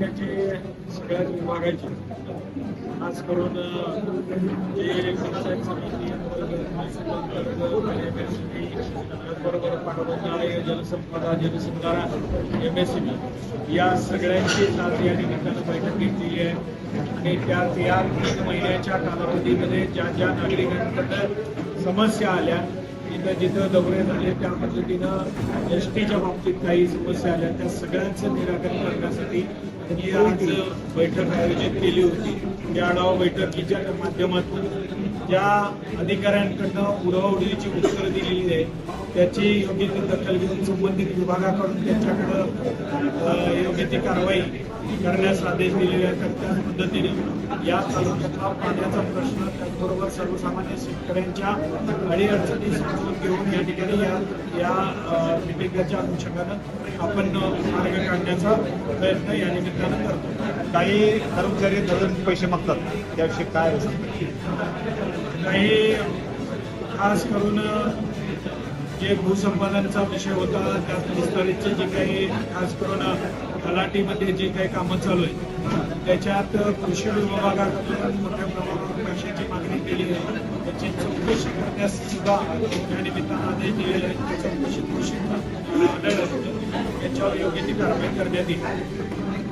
तालुक्याचे सगळ्याच विभागाचे. खास करून जे पंचायत समिती त्याचबरोबर पाटबंधारे जलसंपदा जलसंधारा एम एस बी या सगळ्यांची आज या निमित्तानं बैठक घेतलेली आहे. आणि त्या या तीन महिन्याच्या कालावधीमध्ये ज्या ज्या नागरिकांकडं समस्या आल्या जिथं जिथं दौरे झाले त्या पद्धतीनं एस टीच्या बाबतीत काही समस्या आल्या. त्या सगळ्यांचं निराकरण करण्यासाठी ही आज बैठक आयोजित केली होती. त्या आढावा बैठकीच्या माध्यमातून ज्या अधिकाऱ्यांकडनं उडवाउडवीची उत्तरं दिलेली आहे त्याची योग्य ती दखल घेऊन संबंधित विभागाकडून त्यांच्याकडं योग्य ती कारवाई करण्यास आदेश दिलेले आहेत त्याच पद्धतीने. या तालुक्यातला पाण्याचा प्रश्न त्याचबरोबर सर्वसामान्य शेतकऱ्यांच्या अडीअडचणी समजून घेऊन या ठिकाणी या या मिटिंगच्या अनुषंगानं आपण मार्ग काढण्याचा प्रयत्न या निमित्तानं करतो. काही कर्मचारी धरून पैसे मागतात. त्याविषयी काय काही खास करून जे भूसंपादनचा विषय होता त्यात विस्तारितचे जे काही खास करून तलाटीमध्ये जे काही कामं चालू आहेत त्याच्यात कृषी विभागाकडून मोठ्या प्रमाणावर पैशाची मागणी केली आहे. त्याची चौकशी करण्यास सुद्धा या निमित्तानं आदेश दिलेले आहेत त्या चौकशी कृषी आढळलं त्याच्यावर योग्य ती कारवाई करण्यात येईल.